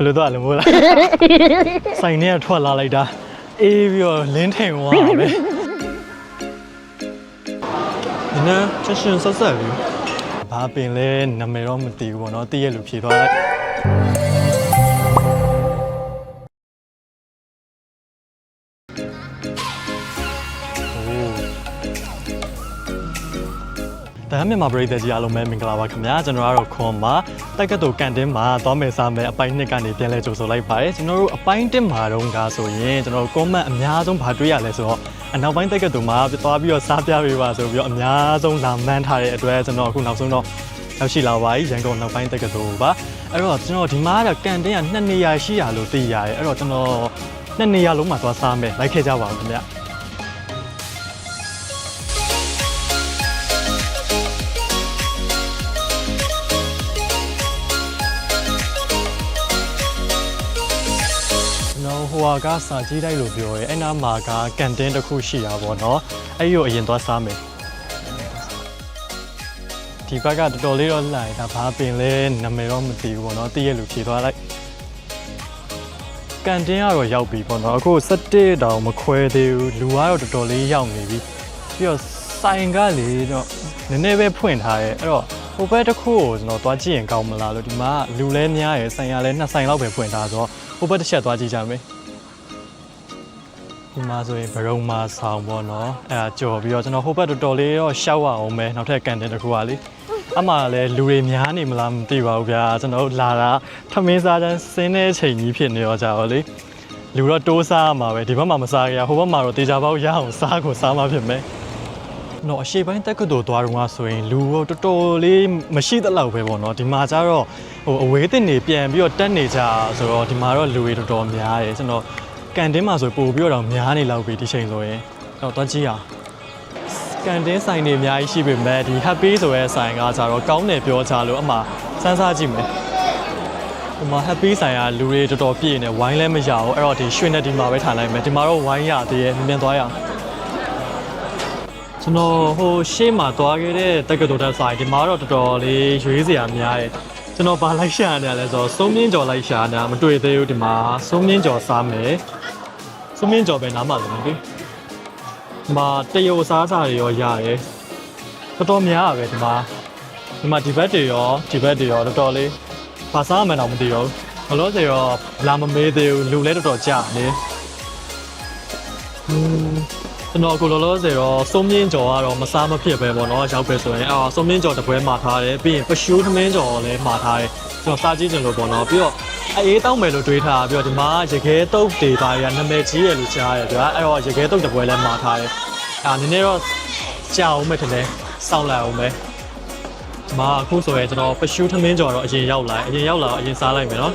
ယ်လိုသွားလဲမို့လားဆိုင်ထဲကထွက်လာလိုက်တာအေးပြီးတော့လင်းထိန်သွားတာပဲနည်းနည်းချက်ရှင်ဆက်ဆက်ပြီးဘာပင်လဲနာမည်တော့မသိဘူးပေါ့နော်တည့်ရလူဖြေသွားလိုက် တမ်းမြန်မာပြည်သက်ကြီးအားလုံးပဲမင်္ဂလာပါခင်ဗျာကျွန်တော်ကတော့ခွန်ပါတက်ကတူကန်တင်းမှာသွားမယ်စားမယ်အပိုင်းနှစ်ကနေပြန်လဲကြိုဆိုလိုက်ပါတယ်ကျွန်တော်တို့အပိုင်းတစ်မှာတော့ကားဆိုရင်ကျွန်တော်တို့ comment အများဆုံးဘာတွေ့ရလဲဆိုတော့အနောက်ပိုင်းတက်ကတူမှာသွားပြီးတော့စားပြပေးပါဆိုပြီးတော့အများဆုံးလာမှန်းထားတဲ့အတွက်ကျွန်တော်အခုနောက်ဆုံးတော့ရောက်ရှိလာပါပြီရန်ကုန်နောက်ပိုင်းတက်ကတူပါအဲ့တော့ကျွန်တော်ဒီမှာကတော့ကန်တင်းကနှစ်နေရာရှိရလို့သိရတယ်အဲ့တော့ကျွန်တော်နှစ်နေရာလုံးမှာသွားစားမယ်လိုက်ခဲ့ကြပါဦးခင်ဗျာ ဟိုဟာကစာကြီးတိုက်လို့ပြောရဲအဲ့နာမှာကကန်တင်းတစ်ခုရှိတာပေါ့နော်အဲ့ဒီကိုအရင်သွားစားမယ်ဒီဘက်ကတော်တော်လေးတော့လှိုင်ဒါဘာပင်လဲနာမည်တော့မသိဘူးပေါ့နော်တည့်ရလူဖြေသွားလိုက်ကန်တင်းကတော့ရောက်ပြီပေါ့နော်အခု17တောင်မခွဲသေးဘူးလူကတော့တော်တော်လေးရောက်နေပြီပြီးတော့ဆိုင်ကလေတော့နည်းနည်းပဲဖွင့်ထားရဲအဲ့တော့ဟိုဘက်တစ်ခုကိုကျွန်တော်သွားကြည့်ရင်ကောင်းမလားလို့ဒီမှာလူလဲများရယ်ဆိုင်ရလဲနှစ်ဆိုင်လောက်ပဲဖွင့်ထားဆိုတော့ဟိုဘက်တစ်ချက်သွားကြည့်ကြမယ် ဒီမှာဆိုရင်ဘရုံမာဆောင်ပေါ့နော်အဲဒါကြော်ပြီးတော့ကျွန်တော်ဟိုဘက်တော်တော်လေးတော့ရှောက်ရအောင်ပဲနောက်ထပ်ကန်တင်တစ်ခုပါလေအမှလည်းလူတွေများနေမလားမသိပါဘူးဗျာကျွန်တော်တို့လာတာထမင်းစားချမ်းစင်းတဲ့ချိန်ကြီးဖြစ်နေတော့ကြတော့လေလူတော့တိုးစားရမှာပဲဒီဘက်မှာမစားရဟိုဘက်မှာတော့တေချာပေါက်ရအောင်စားကိုစားမှဖြစ်မယ်နော်အရှိပိုင်းတက်ကတူသွားတော့ဆိုရင်လူတော့တော်တော်လေးမရှိသလောက်ပဲပေါ့နော်ဒီမှာကျတော့ဟိုအဝေးတင်နေပြန်ပြီးတော့တက်နေကြဆိုတော့ဒီမှာတော့လူတွေတော်တော်များတယ်ကျွန်တော် ကန်တင်းမှာဆိုပို့ပြီးတော့များနေလောက်ပြီဒီချိန်ဆိုရင်တော့တွားကြည့်အောင်ကန်တင်းဆိုင်တွေအများကြီးရှိပေမဲ့ဒီ happy ဆိုရဲဆိုင်ကကြတော့ကောင်းတယ်ပြောချလို့အမှစမ်းစားကြည့်မယ်ဒီမှာ happy ဆိုင်ကလူတွေတော်တော်ပြည့်နေဝိုင်းလည်းမရဘူးအဲ့တော့ဒီရွှေနဲ့ဒီမှာပဲထားလိုက်မယ်ဒီမှာတော့ဝိုင်းရသေးရဲ့မြန်မြန်သွားရအောင်ကျွန်တော်ဟိုရှေ့မှာသွားခဲ့တဲ့တက္ကသိုလ်တက်ဆိုင်ဒီမှာတော့တော်တော်လေးရွေးစရာများတယ် ကျွန်တော်ဘာလိုက်ရှာနေရလဲဆိုတော့စုံမြင့်ကျော်လိုက်ရှာနေတာမတွေ့သေးဘူးဒီမှာစုံမြင့်ကျော်စားမယ်စုမင်းကြော်ပဲနားမှာလည်းမသိဒီမှာတရုတ်စားစားတွေရောရတယ်တော်တော်များရပဲဒီမှာဒီမှာဒီဘက်တွေရောဒီဘက်တွေရောတော်တော်လေးဘာစားမှန်းတော့မသိတော့ဘူးဘလို့စေရောလာမမေးသေးဘူးလူလည်းတော်တော်ကြာနေอืม ကျွန်တော်အခုလောလောဆယ်တော့စုံမြင့်ကြော်ကတော့မစားမဖြစ်ပဲပေါ့နော်ရောက်ပဲဆိုရင်အာစုံမြင့်ကြော်တစ်ပွဲမှာထားတယ်ပြီးရင်ပရှူးသမင်းကြော်လည်းမှာထားတယ်ကျွန်တော်စားကြည့်ကြလို့ပေါ့နော်ပြီးတော့အေးတောင်းမယ်လို့တွေးထားပြီးတော့ဒီမှာရေခဲတုတ်တွေပါရနာမည်ကြီးရလို့ကြားရတယ်ဗျာအဲ့တော့ရေခဲတုတ်တစ်ပွဲလည်းမှာထားတယ်အာနည်းနည်းတော့ကြာအောင်မယ်ထင်တယ်စောင့်လိုက်အောင်ပဲဒီမှာအခုဆိုရင်ကျွန်တော်ပရှူးသမင်းကြော်တော့အရင်ရောက်လာအရင်ရောက်လာတော့အရင်စားလိုက်မယ်နော်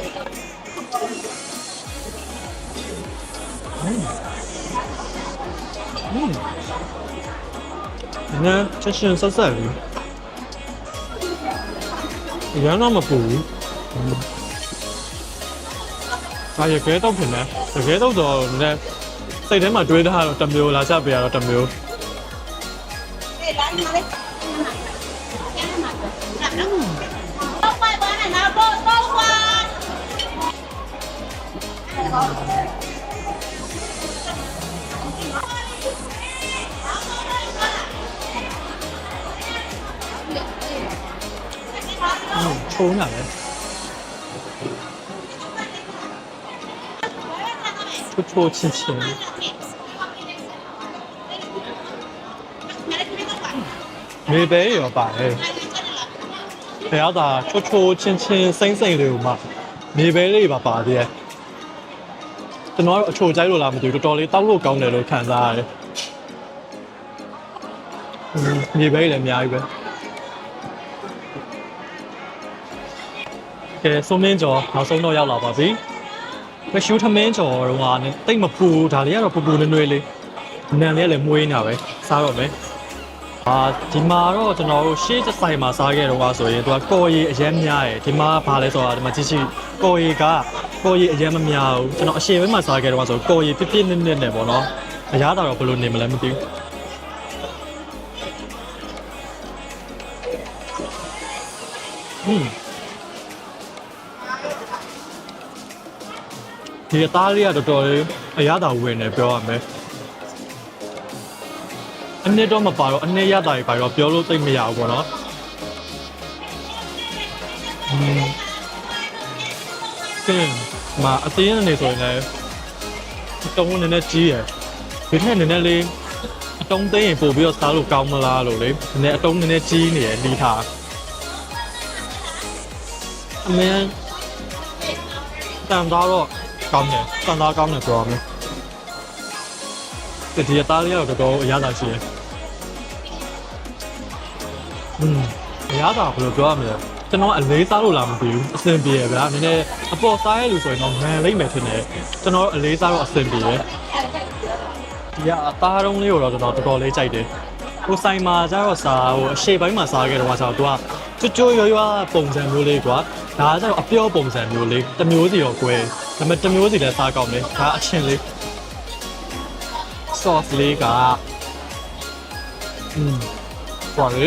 ဒီနေ့ချက်ရှင်ဆက်ဆက်ပြီးရမ်းတော့မပူဘူးဒါရခဲတော့ဖြစ်နေရခဲတော့တော့လည်းစိတ်ထဲမှာတွေးထားတော့တစ်မျိုးလာချက်ပြရတော့တစ်မျိုး Không phải bữa này nào bố bố qua ချိုးနေတ ယ်ချိုးချိုးချင်းချင်းမေပဲရောပါတယ်ဘယ်တော့သာချိုးချိုးချင်းချင်းစိမ့်စိမ့်လေးကိုမှမေပဲလေးပါပါသေးတယ်ကျွန်တော်ကတော့အချိုကြိုက်လို့လားမသိဘူးတော်တော်လေးတောက်လို့ကောင်းတယ်လို့ခံစားရတယ်မြေပဲလည်းအများကြီးပဲ ကဲစုံမင်းကျော်နောက်ဆုံးတော့ရောက်လာပါပြီမရှူးထမင်းကျော်တော့ကတိတ်မပူဒါလေးကတော့ပူပူနွေ့နွေ့လေးနံလေးကလည်းမွေးနေတာပဲစားတော့မယ်အာဒီမှာတော့ကျွန်တော်တို့ရှေးတစ်ဆိုင်မှာစားခဲ့တော့ကဆိုရင်သူကကော်ရီအရင်များတယ်ဒီမှာဘာလဲဆိုတော့ဒီမှာကြည့်ကြည့်ကော်ရီကကော်ရီအရင်မများဘူးကျွန်တော်အရှေ့ဘက်မှာစားခဲ့တော့ကဆိုကော်ရီပြပြနစ်နစ်နဲ့ပေါ့နော်အရသာတော့ဘယ်လိုနေမလဲမသိဘူးဟင်း ဒီအသားလေးကတော်တော်လေးအရသာဝင်နေပြောရမယ်အနည်းတော့မပါတော့အနည်းရတာကြီးပါတော့ပြောလို့သိမရဘူးပေါ့နော်อืมကဲမအသေးနေဆိုရင်လည်းအတုံးနည်းနည်းကြီးရယ်ဒီထက်နည်းနည်းလေးအတုံးသိရင်ပို့ပြီးတော့စားလို့ကောင်းမလားလို့လေနည်းနည်းအတုံးနည်းနည်းကြီးနေရယ်လီထားအမေတန်သားတော့ ကောင်းတယ်တန်သားကောင်းတယ်ပြောရမယ်ဒီအသားလေးကတော့တော်တော်အရသာရှိရယ်อืมအရသာဘယ်လိုပြောရမလဲကျွန်တော်အလေးစားလို့လားမသိဘူးအဆင်ပြေရဗျာနည်းနည်းအပေါ်စားရလို့ဆိုရင်တော့ငံလိမ့်မယ်ထင်တယ်ကျွန်တော်အလေးစားတော့အဆင်ပြေရယ်ဒီကအသားတုံးလေးကိုတော့ကျွန်တော်တော်တော်လေးကြိုက်တယ် ဟိုဆိုင်မှာကျတော့စားဟိုအရှေ့ပိုင်းမှာစားခဲ့တော့ကျတော့သူကကျွတ်ကျွတ်ရွရွပုံစံမျိုးလေးကွာဒါကကျတော့အပြောပုံစံမျိုးလေးတစ်မျိုးစီတော့ကွဲဒါပေမဲ့တစ်မျိုးစီလည်းစားကောင်းတယ်ဒါအချင်းလေး sauce လေးကอืมဟောလေ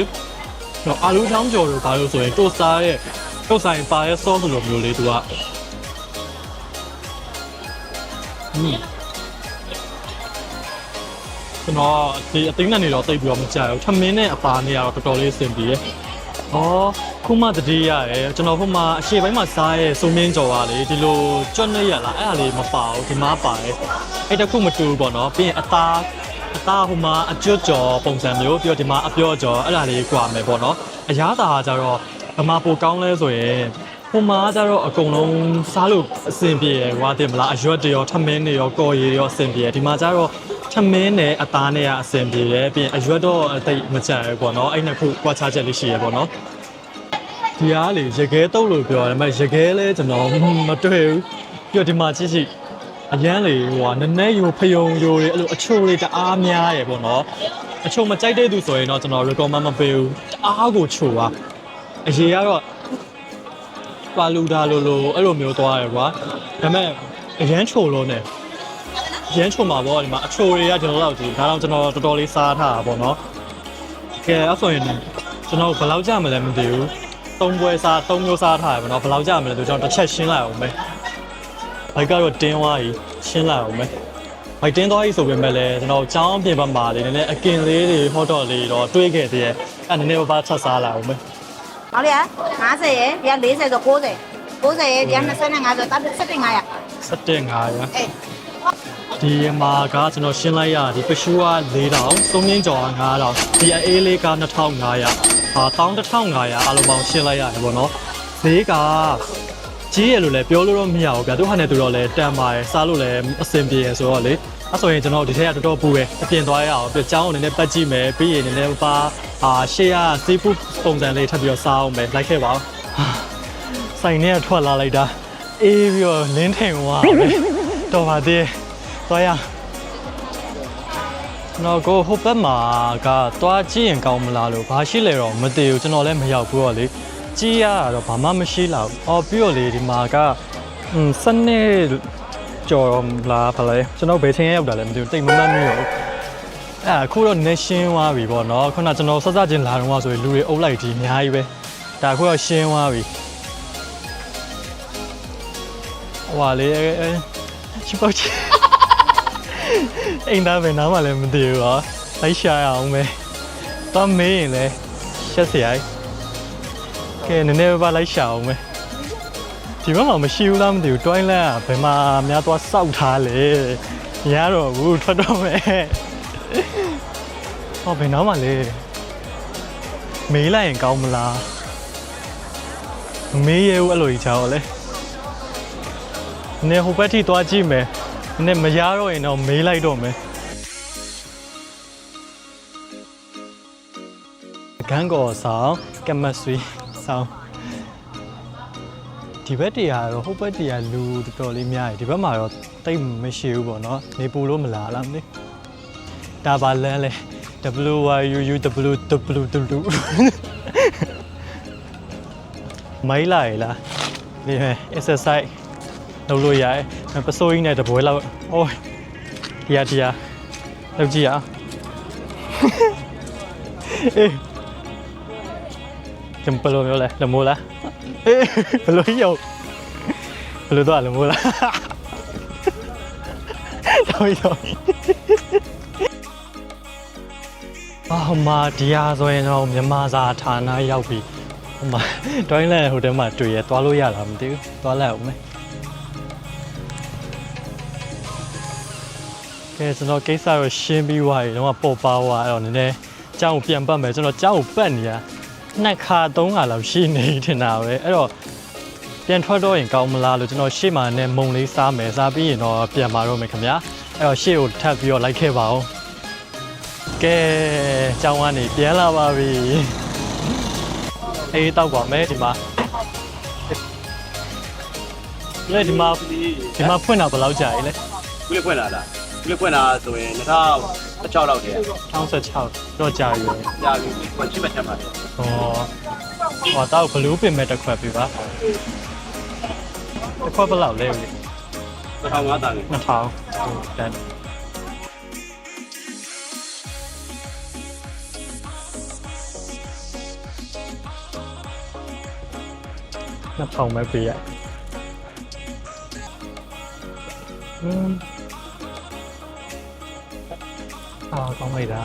တော့အာလူချောင်းကြော်လို့ဘာလို့ဆိုရင်တိုးစားရဲ့တိုးဆိုင်ပါရဲ့ sauce လိုမျိုးလေးသူကอืม ကျွန်တော်ဒီအသိန်းနဲ့နေတော့တိတ်ပြီးတော့မကြိုက်ဘူးထမင်းနဲ့အပါနဲ့ကတော့တော်တော်လေးအဆင်ပြေရဲ့။အော်ခုမှတတိယရဲကျွန်တော်ဟိုမှာအရှေ့ပိုင်းမှာစားရဲ့စုံမင်းကြော်ကလေဒီလိုကြွက်နေရလားအဲ့ဒါလေးမပါဘူးဒီမှာပါရဲ့။အဲ့တခုမတူဘူးပေါ့နော်ပြီးရင်အသားအသားဟိုမှာအကျွတ်ကြော်ပုံစံမျိုးပြီးတော့ဒီမှာအပြော့ကြော်အဲ့ဒါလေးကွာမယ်ပေါ့နော်။အရားသာကကြတော့ဗမာပိုကောင်းလဲဆိုရင်ဟိုမှာကျတော့အကုန်လုံးစားလို့အဆင်ပြေရယ်ကွာတင်မလားအရွက်တွေရောထမင်းတွေရောကော်ရည်တွေရောအဆင်ပြေရယ်ဒီမှာကျတော့ ထမင်းနဲ့အသားနဲ့ကအဆင်ပြေရယ်ပြီးရင်အရွက်တော့အသိပ်မကြက်ရယ်ပေါ့နော်အဲ့နှစ်ခုကွာခြားချက်လေးရှိရယ်ပေါ့နော်ဒီအားလေရခဲတုပ်လို့ပြောရတယ်မရခဲလဲကျွန်တော်မတွေ့ဘူးပြီးတော့ဒီမှာကြည့်ကြည့်အရန်လေဟိုကနည်းနည်းယူဖယုံယူတွေအဲ့လိုအချိုလေးတအားများရယ်ပေါ့နော်အချိုမကြိုက်တဲ့သူဆိုရင်တော့ကျွန်တော် recommend မပေးဘူးတအားကိုချိုပါအရေးကတော့ပါလူဒါလိုလိုအဲ့လိုမျိုးသွားရကွာဒါပေမဲ့အရန်ချိုလို့ ਨੇ ရန်ချိုမှာပေါ့ဒီမှာအချိုတွေကကျွန်တော်တို့ကြည့်ဒါတော့ကျွန်တော်တော်တော်လေးစားထားတာပေါ့နော်ကဲအဲ့ဆိုရင်ကျွန်တော်ဘယ်လောက်ကြာမလဲမသိဘူးသုံးပွဲစားသုံးမျိုးစားထားရပါတော့ဘယ်လောက်ကြာမလဲဆိုကျွန်တော်တစ်ချက်ရှင်းလိုက်အောင်မယ်ဘိုက်ကတော့တင်းသွားပြီရှင်းလိုက်အောင်မယ်ဘိုက်တင်းသွားပြီဆိုပေမဲ့လည်းကျွန်တော်ចောင်းပြင်ပမှာလေးနည်းနည်းအကင်လေးတွေဟော့တော့လေးတော့တွေးခဲ့သေးရဲ့အဲ့နည်းနည်းပါးချက်စားလိုက်အောင်မယ်။ဟောလေ50ရဲ့ဒီက40ဆို90 90ရဲ့ဒီက25ဆိုတပ်75ရ7,500။အေး ဒီမှာကကျွန်တော်ရှင်းလိုက်ရဒီပရှူက4000သုံးရင်းကျော်က9000ဒီအေးလေးက2500ဟာ11500အားလုံးပေါင်းရှင်းလိုက်ရတယ်ပေါ့နော်ဈေးကကြီးရလို့လည်းပြောလို့တော့မရဘူးဗျာသူဟာနဲ့သူတော့လည်းတန်ပါတယ်စားလို့လည်းအဆင်ပြေရဆိုတော့လေအဲ့ဆိုရင်ကျွန်တော်ဒီထက်ကတော်တော်ပူပဲအပြင်သွားရအောင်ပြီးကြောင်းကိုနည်းနည်းပတ်ကြည့်မယ်ပြီးရင်နည်းနည်းပါအာရှေ့ကစီးဖူးပုံစံလေးထပ်ပြီးတော့စားအောင်မယ်လိုက်ခဲ့ပါဦးဆိုင်ထဲကထွက်လာလိုက်တာအေးပြီးတော့လင်းထိန်သွားပဲတော်ပါသေးတယ် သွားရကျွန်တော်ကိုဟိုဘက်မှာကသွားကြည့်ရင်ကောင်းမလားလို့ဘာရှိလဲတော့မသိဘူးကျွန်တော်လည်းမရောက်ဘူးတော့လေကြည့်ရတော့ဘာမှမရှိလောက်အော်ပြီးတော့လေဒီမှာကอืมစနေကြော်လာဖလဲကျွန်တော်ဘယ်ချိန်ရောက်တာလဲမသိဘူးတိတ်မမှတ်မိတော့အဲ့အခုတော့ nation ဝါပြီပေါ့နော်ခုနကျွန်တော်စစချင်းလာတော့ဆိုရင်လူတွေအုပ်လိုက်ကြီးအများကြီးပဲဒါအခုတော့ရှင်းသွားပြီဟွာလေချိပေါချီ အိမ်သားပဲနားမှလည်းမသိဘူးဟောလိုက်ရှာရအောင်ပဲတော့မေးရင်လည်းရှက်စရိုက်ကဲနည်းနည်းပါးလိုက်ရှာအောင်ပဲဒီဘက်မှာမရှိဘူးလားမသိဘူးတွိုင်းလန့်ကဘယ်မှာများသွားစောက်ထားလဲမရတော့ဘူးထွက်တော့မယ်ဟောဘယ်နားမှလဲမေးလိုက်ရင်ကောင်းမလားမမေးရဘူးအဲ့လိုကြီးချောင်းလေနည်းဟိုဘက်ထိသွားကြည့်မယ် နည်းမရတော့ရင်တော့မေးလိုက်တော့မယ်ဂန်ကောဆောင်ကမတ်ဆွေဆောင်ဒီဘက်တည်းကတော့ဟိုဘက်တည်းကလူတော်တော်လေးများတယ်ဒီဘက်မှာတော့တိတ်မရှိဘူးပေါ့နော်နေပူလို့မလားလားမသိဒါပါလန်းလေ W Y U U W W W မိုင်းလာရလားဒီဟဲ့ exercise လုပ်လို့ရတယ် ပစိုးကြီးနဲ့တပွဲလောက်အိုးဒီရဒီရလုပ်ကြည့်ရအောင်အေးကံပလိုမျိုးလဲလမိုးလားအေးဘယ်လိုရုပ်ဘယ်လိုတော့လမိုးလားရောက်ရောက်အာဟိုမှာဒီဟာဆိုရင်တော့မြန်မာစာဌာနရောက်ပြီဟိုမှာဒိုင်းလဲဟိုတဲမှာတွေ့ရသွားလို့ရလားမသိဘူးသွားလိုက်အောင်မယ် ကဲကျွန်တော်ကိစ္စတော့ရှင်းပြီးသွားပြီတော့ပေါ်ပါသွားအဲ့တော့နည်းနည်းကြောင်းကိုပြန်ပတ်မယ်ကျွန်တော်ကြောင်းကိုပတ်နေရနှစ်ခါသုံးခါလောက်ရှိနေထင်တာပဲအဲ့တော့ပြန်ထွက်တော့ရင်ကောင်းမလားလို့ကျွန်တော်ရှေ့မှာနဲ့မုံလေးစားမယ်စားပြီးရင်တော့ပြန်มาတော့မယ်ခင်ဗျာအဲ့တော့ရှေ့ကိုထပ်ပြီးတော့လိုက်ခဲ့ပါဦးကဲကျောင်းကနေပြန်လာပါပြီအေးတောက်ပါမယ်ဒီမှာလေဒီမှာဒီမှာဖွင့်တာဘယ်လောက်ကြာလဲခုလေးဖွင့်လာတာ ခုလေးဖွင့်လာဆိုရင်2016လောက်တည်း66တော့ကြာပြီပဲကြာပြီဖွင့်ချိမဲ့ချက်ပါတယ်ဟောဟောတောက်ဘလူးပင်မဲ့တစ်ခွက်ပြီပါတစ်ခွက်ဘယ်လောက်လဲလဲ1500တာငယ်2000ဟုတ်တယ်နှစ်ထောင်ပဲပေးရอืม အာကောင်းလိုက်တာ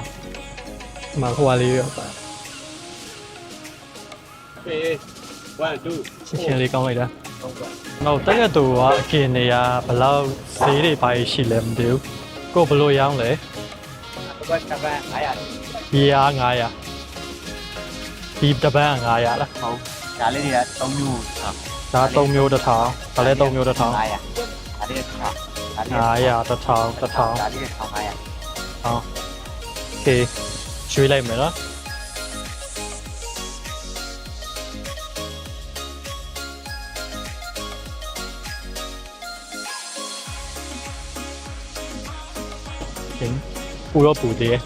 ဒီမှာဟိုဟာလေးရောပါအေး1 2ချင်းချင်းလေးကောင်းလိုက်တာနောက်တက်ကတူကအကင်နေရဘယ်လောက်ဈေးတွေပါရှိလဲမသိဘူးကိုဘယ်လိုရောင်းလဲဘတ်ကပန်း900ဘီယာ900ဒီတပန်း900လားဟုတ်ဒါလေးတွေက3မျိုးဟာဒါ3မျိုးတစ်ထောင်ဒါလည်း3မျိုးတစ်ထောင်900ဒါလေးက1000ဒါလေး900တစ်ထောင်တစ်ထောင်ဒါလေးက1500ဟောโ 오케이 주의라입니다 뿌여 부대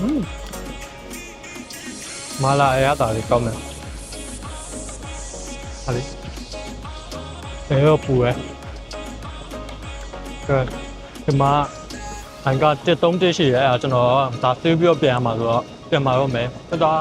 음 말아야 다리 까면 다리 에어 뿌에 그 그마 အဲတော့ပူရဲ့ကဲဒီမှာအန်ကတက်သုံးတက်ရှိရဲအဲဒါကျွန်တော်ဒါသေးပြီးတော့ပြန်ရမှာဆိုတော့ပြန်มาတော့မယ်တော်တော်